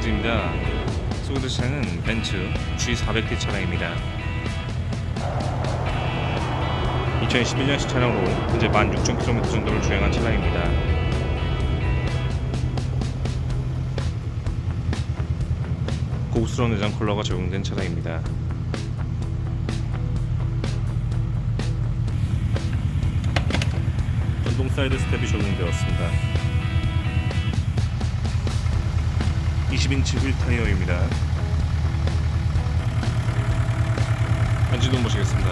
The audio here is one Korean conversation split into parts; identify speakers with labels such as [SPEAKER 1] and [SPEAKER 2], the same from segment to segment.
[SPEAKER 1] 보실 차량은 벤츠 G400D 차량입니다. 2011년식 차량으로 현재 16,000km 정도를 주행한 차량입니다. 고급스러운 내장 컬러가 적용된 차량입니다. 전동 사이드 스텝이 적용되었습니다. 20인치 휠 타이어입니다. 엔진룸 보시겠습니다.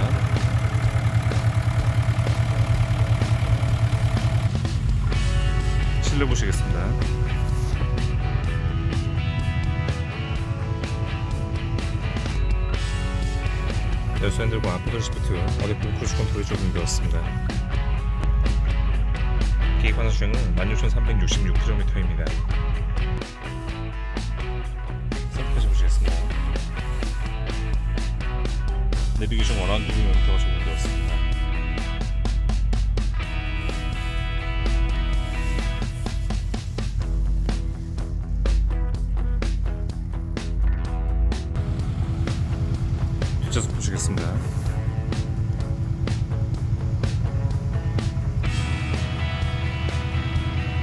[SPEAKER 1] 실내 보시겠습니다. 열수 핸들과 페달 시프트, 어댑티브 크루즈 컨트롤이 적용되었습니다. 계획하는 주행은 16,366km입니다. 내비게이션 원하는 뷰 모니터가 적용되었습니다. 뒷좌석 보시겠습니다.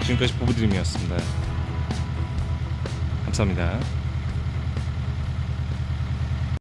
[SPEAKER 1] 지금까지 보부드림이었습니다. 감사합니다.